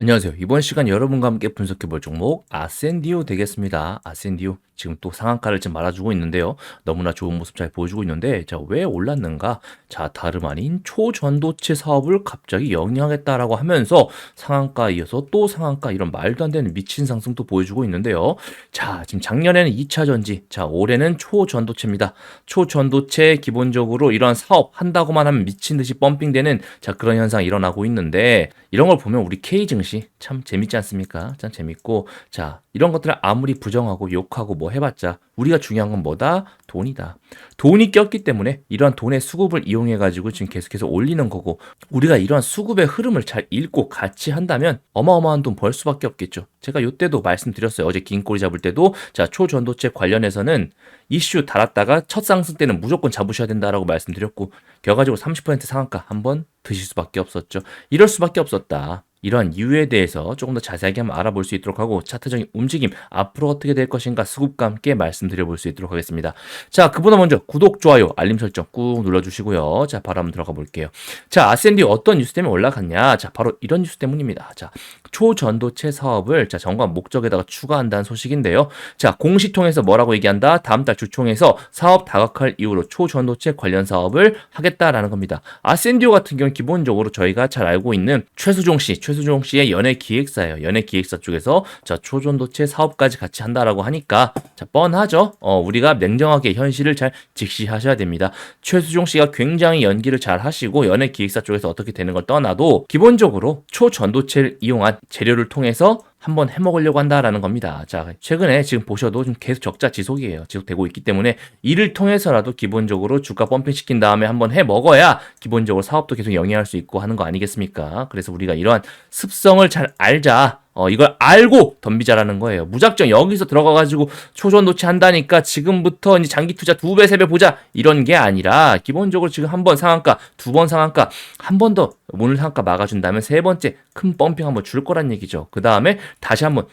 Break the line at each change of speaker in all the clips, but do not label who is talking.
안녕하세요. 이번 시간 여러분과 함께 분석해 볼 종목 아센디오 되겠습니다. 아센디오 지금 또 상한가를 지금 말아주고 있는데요. 너무나 좋은 모습 잘 보여주고 있는데 자, 왜 올랐는가? 자, 다름 아닌 초전도체 사업을 갑자기 영위하겠다라고 하면서 상한가 이어서 또 상한가 이런 말도 안 되는 미친 상승도 보여주고 있는데요. 자, 지금 작년에는 2차 전지, 자, 올해는 초전도체입니다. 초전도체 기본적으로 이런 사업 한다고만 하면 미친 듯이 펌핑되는 자, 그런 현상 일어나고 있는데 이런 걸 보면 우리 K 증시 참 재밌지 않습니까? 참 재밌고 자, 이런 것들을 아무리 부정하고 욕하고 뭐 해봤자 우리가 중요한 건 뭐다? 돈이다. 돈이 꼈기 때문에 이러한 돈의 수급을 이용해 가지고 지금 계속해서 올리는 거고 우리가 이러한 수급의 흐름을 잘 읽고 같이 한다면 어마어마한 돈 벌 수밖에 없겠죠. 제가 요때도 말씀드렸어요. 어제 긴 꼬리 잡을 때도 자 초전도체 관련해서는 이슈 달았다가 첫 상승 때는 무조건 잡으셔야 된다라고 말씀드렸고 결과적으로 30% 상한가 한번 드실 수밖에 없었죠. 이럴 수밖에 없었다. 이러한 이유에 대해서 조금 더 자세하게 한번 알아볼 수 있도록 하고 차트적인 움직임 앞으로 어떻게 될 것인가 수급과 함께 말씀드려 볼 수 있도록 하겠습니다. 자, 그보다 먼저 구독, 좋아요, 알림 설정 꾹 눌러주시고요. 자, 바로 한번 들어가 볼게요. 자, 아센디 어떤 뉴스 때문에 올라갔냐? 자, 바로 이런 뉴스 때문입니다. 자, 초전도체 사업을 자, 정관 목적에다가 추가한다는 소식인데요. 자, 공시 통해서 뭐라고 얘기한다? 다음 달 주총에서 사업 다각할 이후로 초전도체 관련 사업을 하겠다라는 겁니다. 아센디오 같은 경우는 기본적으로 저희가 잘 알고 있는 최수종 씨, 최수종 씨의 연예 기획사예요. 연예 기획사 쪽에서 자 초전도체 사업까지 같이 한다라고 하니까 자 뻔하죠. 어, 우리가 냉정하게 현실을 잘 직시하셔야 됩니다. 최수종 씨가 굉장히 연기를 잘 하시고 연예 기획사 쪽에서 어떻게 되는 걸 떠나도 기본적으로 초전도체를 이용한 재료를 통해서 한번 해먹으려고 한다라는 겁니다. 자, 최근에 지금 보셔도 좀 계속 적자 지속이에요. 지속되고 있기 때문에 이를 통해서라도 기본적으로 주가 펌핑 시킨 다음에 한번 해먹어야 기본적으로 사업도 계속 영위할 수 있고 하는 거 아니겠습니까? 그래서 우리가 이러한 습성을 잘 알자. 어, 이걸 알고 덤비자라는 거예요. 무작정 여기서 들어가가지고 초전 노치 한다니까 지금부터 이제 장기 투자 두 배, 세 배 보자. 이런 게 아니라 기본적으로 지금 한 번 상한가, 두 번 상한가, 한 번 더 오늘 상한가 막아준다면 세 번째 큰 펌핑 한번 줄 거란 얘기죠. 그 다음에 다시 한번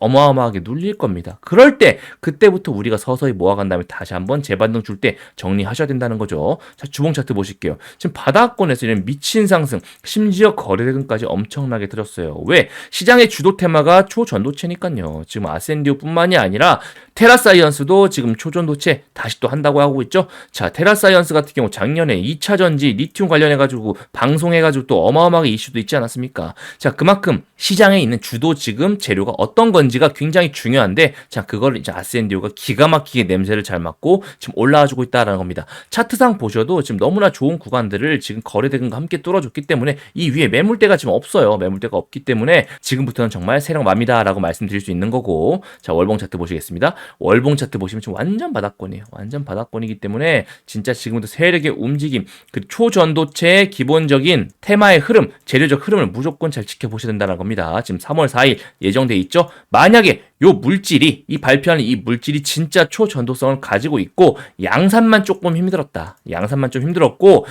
어마어마하게 눌릴 겁니다. 그럴 때 그때부터 우리가 서서히 모아간 다음에 다시 한번 재반등 줄 때 정리하셔야 된다는 거죠. 자 주봉 차트 보실게요. 지금 바닥권에서 이런 미친 상승, 심지어 거래대금까지 엄청나게 들었어요. 왜? 시장의 주도 테마가 초전도체니까요. 지금 아센디오뿐만이 아니라 테라사이언스도 지금 초전도체 다시 또 한다고 하고 있죠. 자 테라사이언스 같은 경우 작년에 2차 전지 리튬 관련해 가지고 방송해 가지고 또 어마어마하게 이슈도 있지 않았습니까? 자 그만큼 시장에 있는 주도 지금 재료가 어떤 건지가 굉장히 중요한데 자 그걸 이제 아센디오가 기가 막히게 냄새를 잘 맡고 지금 올라와주고 있다라는 겁니다. 차트상 보셔도 지금 너무나 좋은 구간들을 지금 거래대금과 함께 뚫어줬기 때문에 이 위에 매물대가 지금 없어요. 매물대가 없기 때문에 지금부터는 정말 세력맘이다라고 말씀드릴 수 있는 거고 자 월봉 차트 보시겠습니다. 월봉 차트 보시면 지금 완전 바닥권이에요. 완전 바닥권이기 때문에 진짜 지금부터 세력의 움직임 그 초전도체의 기본적인 테마의 흐름 재료적 흐름을 무조건 잘 지켜보셔야 된다는 겁니다. 지금 3월 4일 예정돼 있죠. 만약에 요 물질이 이 발표하는 이 물질이 진짜 초전도성을 가지고 있고 양산만 조금 힘들었다. 양산만 좀 힘들었고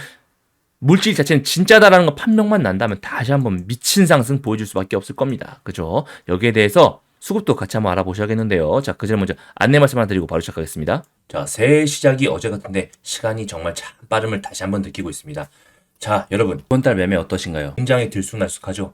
물질 자체는 진짜다라는 거 판명만 난다면 다시 한번 미친 상승 보여줄 수밖에 없을 겁니다. 그죠? 여기에 대해서 수급도 같이 한번 알아보셔야겠는데요. 자, 그 전에 먼저 안내 말씀 하나 드리고 바로 시작하겠습니다. 자, 새해 시작이 어제 같은데 시간이 정말 참 빠름을 다시 한번 느끼고 있습니다. 자, 여러분, 이번 달 매매 어떠신가요? 굉장히 들쑥날쑥하죠?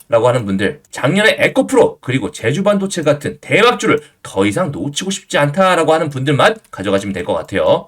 라고 하는 분들 작년에 에코프로 그리고 제주반도체 같은 대박주를 더 이상 놓치고 싶지 않다라고 하는 분들만 가져가시면 될 것 같아요.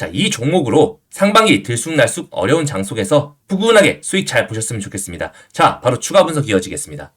자, 이 종목으로 상반기 들쑥날쑥 어려운 장 속에서 푸근하게 수익 잘 보셨으면 좋겠습니다. 자, 바로 추가 분석 이어지겠습니다.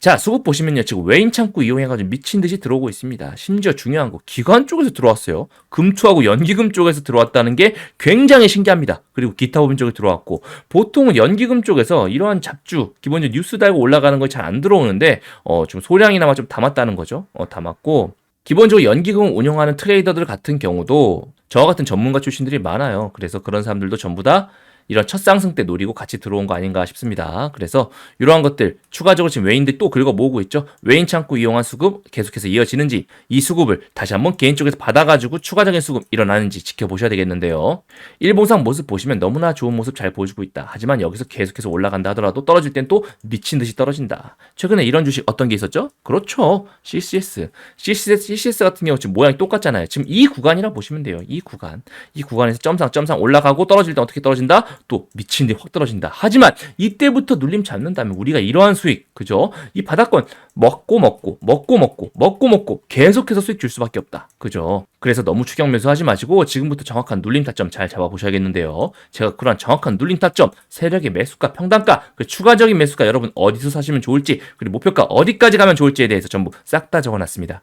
자, 수급 보시면요. 지금 외인 창구 이용해가지고 미친 듯이 들어오고 있습니다. 심지어 중요한 거, 기관 쪽에서 들어왔어요. 금투하고 연기금 쪽에서 들어왔다는 게 굉장히 신기합니다. 그리고 기타 부분 쪽에 들어왔고, 보통은 연기금 쪽에서 이러한 잡주, 기본적으로 뉴스 달고 올라가는 거잘안 들어오는데, 어, 좀 소량이나마 좀 담았다는 거죠. 어, 담았고, 기본적으로 연기금 운영하는 트레이더들 같은 경우도 저와 같은 전문가 출신들이 많아요. 그래서 그런 사람들도 전부 다 이런 첫 상승 때 노리고 같이 들어온 거 아닌가 싶습니다. 그래서 이러한 것들 추가적으로 지금 외인들 또 긁어 모으고 있죠. 외인 창구 이용한 수급 계속해서 이어지는지 이 수급을 다시 한번 개인 쪽에서 받아가지고 추가적인 수급 일어나는지 지켜보셔야 되겠는데요. 일봉상 모습 보시면 너무나 좋은 모습 잘 보여주고 있다. 하지만 여기서 계속해서 올라간다 하더라도 떨어질 땐 또 미친 듯이 떨어진다. 최근에 이런 주식 어떤 게 있었죠? 그렇죠. CCS. CCS, CCS 같은 경우 지금 모양이 똑같잖아요. 지금 이 구간이라 보시면 돼요. 이 구간. 이 구간에서 점상 점상 올라가고 떨어질 때 어떻게 떨어진다? 또 미친 듯이 확 떨어진다. 하지만 이때부터 눌림 잡는다면 우리가 이러한 수익, 그죠? 이 바닥권 먹고 먹고 먹고 먹고 먹고 먹고 계속해서 수익 줄 수밖에 없다. 그죠? 그래서 너무 추격 매수하지 마시고 지금부터 정확한 눌림 타점 잘 잡아보셔야겠는데요. 제가 그런 정확한 눌림 타점, 세력의 매수가, 평단가, 그 추가적인 매수가 여러분 어디서 사시면 좋을지 그리고 목표가 어디까지 가면 좋을지에 대해서 전부 싹 다 적어놨습니다.